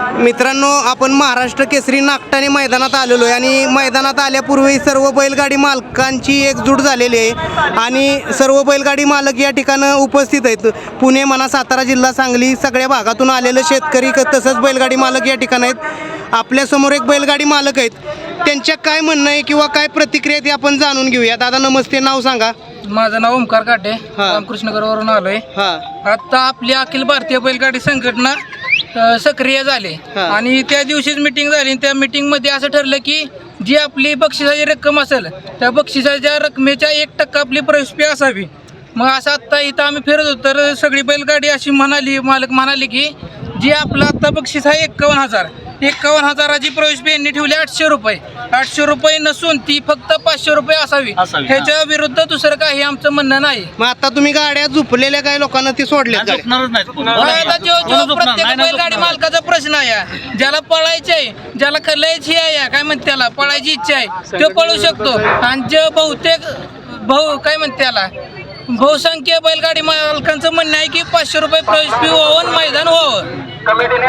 मित्रांनो आपण महाराष्ट्र केसरी नागटाने मैदानात आलेलो आहे आणि मैदानात आल्यापूर्वी सर्व बैलगाडी मालकांची एकजूट झालेली आहे. आणि सर्व बैलगाडी मालक या ठिकाणं उपस्थित आहेत. पुणे म्हणा सातारा जिल्हा सांगली सगळ्या भागातून आलेले शेतकरी क- तसंच बैलगाडी मालक या ठिकाणी आहेत. आपल्यासमोर एक बैलगाडी मालक आहेत. त्यांच्या काय म्हणणं आहे किंवा काय प्रतिक्रिया ते आपण जाणून घेऊया. दादा नमस्ते. नाव सांगा. माझं नाव ओमकार काटे. रामकृष्णगरवरून आलोय. हां. आता आपली अखिल भारतीय बैलगाडी संघटना सक्रिय झाली. हा. आणि त्या दिवशीच मिटिंग झाली त्या meeting मध्ये असं ठरलं की जी आपली बक्षिसाची रक्कम असेल त्या बक्षिसाच्या रकमेच्या एक टक्का आपली प्रवेश असावी. मग असं आत्ता इथं आम्ही फिरत होतो तर सगळी बैलगाडी अशी म्हणाली मालक म्हणाली की जी आपलं आत्ता बक्षीस आहे एक्कावन्न हजार. एक्कावन्न हजाराची प्रवेश फी यांनी ठेवली आठशे रुपये. आठशे रुपये नसून ती फक्त पाचशे रुपये असावी. असावी, हा. ह्याच्या विरुद्ध दुसरं काही आमचं म्हणणं नाही. मग आता तुम्ही गाड्या झुपलेल्या काय लोकांना ती गाड्या झोपणारच कोण. आता जो जो? प्रत्येक बैलगाडी. मालकाचा प्रश्न आहे. ज्याला पळायचे आहे ज्याला खलायची आहे काय म्हणते त्याला? पळायची इच्छा आहे. तो पळू शकतो. आणि जे बहुतेक भाऊ काय म्हणते त्याला? बहुसंख्य बैलगाडी मालकांचं म्हणणं आहे की पाचशे रुपये प्रवेश फी व्हावं मैदान व्हावं.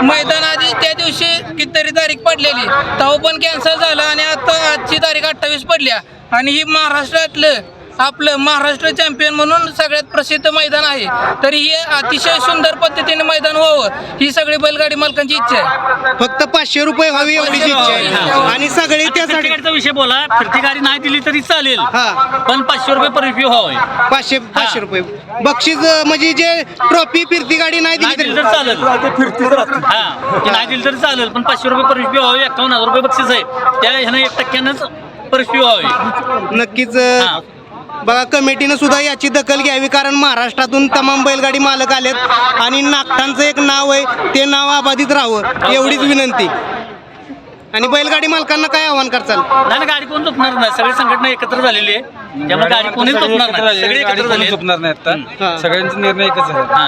मैदान आधी त्या दिवशी कितीतरी तारीख पडलेली. तेव्हा पण कॅन्सल झालं आणि आता आजची तारीख अठ्ठावीस पडल्या. आणि ही महाराष्ट्रातलं आपलं महाराष्ट्र चॅम्पियन म्हणून सगळ्यात प्रसिद्ध मैदान आहे. तरी हे अतिशय सुंदर पद्धतीने मैदान व्हावं ही सगळी बैलगाडी मालकांची इच्छा आहे. फक्त पाचशे रुपये हवी एवढीच इच्छा आहे. आणि सगळी त्यासाठी विषय बोला फिरती गाडी नाही दिली तरी चालेल हा. पण पाचशे रुपये पर रिव्ह्यू हवाय. पाचशे पाचशे रुपये. बक्षीस अं, म्हणजे जे ट्रॉफी फिरती गाडी नाही नाही दिली दिली तरी तर चालेल. हा. ती नाही दिली तरी चालेल पण पाचशे रुपये पर रिव्ह्यू हवे एकावन्न हजार रुपये बक्षीस आहे. त्या ह्यानं एक टक्क्यानंच पर रिव्ह्यू हवे नक्कीच अं, बघा कमिटीनं सुद्धा याची दखल घ्यावी कारण महाराष्ट्रातून तमाम बैलगाडी मालक आलेत आणि नागठांचं एक नाव आहे ते नाव अबाधित राहावं एवढीच विनंती. आणि बैलगाडी मालकांना काय आव्हान करचाल नाही ना गाडी कोण झोपणार नाही? सगळी संघटना एकत्र झालेली आहे. त्यामुळे गाडी कोणीच झोपणार नाही. सगळे एकत्र झाले झोपणार नाही. आता. सगळ्यांचा निर्णय एकच आहे हा.